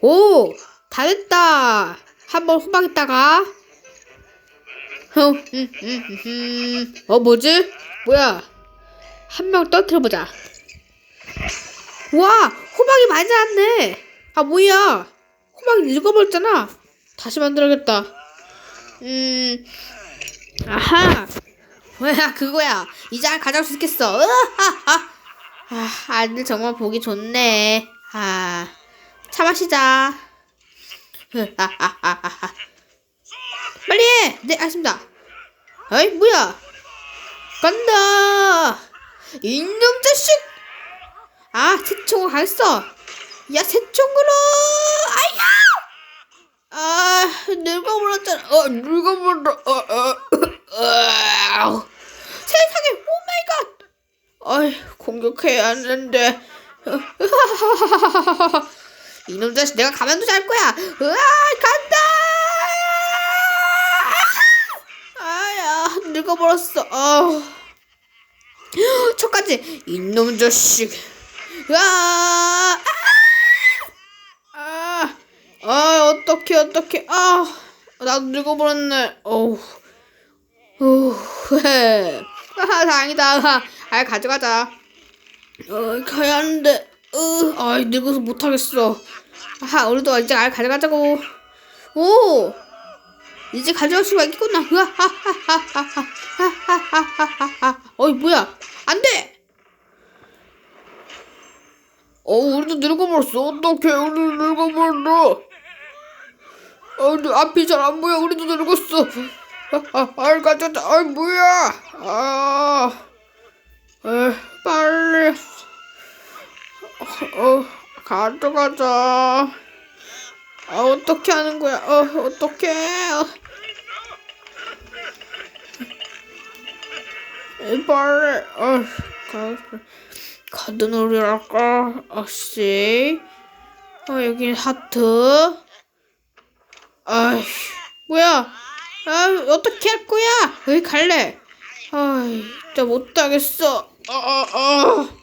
오, 다 됐다. 한번 후방했다가. 어, 음, 음, 음, 음. 어, 뭐지? 뭐야? 한 명 떨어뜨려보자. 와, 호박이 많이 자랐네. 아, 뭐야? 호박이 늙어버렸잖아. 다시 만들어야겠다. 음, 아하. 뭐야, 그거야. 이제 가져올 수 있겠어. 으하하. 아, 아들 정말 보기 좋네. 아, 차 마시자. 으하하하하. 빨리 해! 네, 알겠습니다. 어이, 뭐야? 간다! 이놈 자식! 아, 새총을 가겠어! 야, 새총으로! 아야! 아, 늙어버렸잖아. 어, 늙어버렸다. 어, 어, 어, 세상에, 오 마이 갓! 어이, 공격해야 하는데. 이놈 자식 내가 가만두지 거야. 으아, 간다! 아야, 늙어버렸어. 아, 저까지 이놈 자식. 으아, 아, 아, 어떡해, 어떡해. 아, 나도 늙어버렸네. 어우, 어, 해. 아, 다행이다. 아, 가져가자. 어, 가야 하는데, 으, 아, 늙어서 못하겠어. 아, 우리도 이제 알 가져가자고. 오! 이제 가져갈 수가 있겠구나. 으하하하하하하하하하하. 어이, 뭐야. 안 돼! 어, 우리도 늙어버렸어. 어떡해, 우리 늙어버렸어. 어, 내 앞이 잘 안 보여. 우리도 늙었어. 아, 아, 알 가져다. 아, 뭐야. 아, 에, 빨리. 어, 가져가자. 아, 어떻게 하는 거야? 어, 어떡해. 어. 에, 빨리. 어, 가, 카드놀이랄까? 아씨. 어, 여기 하트. 아이, 뭐야? 아, 어떻게 할 거야? 여기 갈래. 아이, 진짜 못하겠어. 아, 아, 아.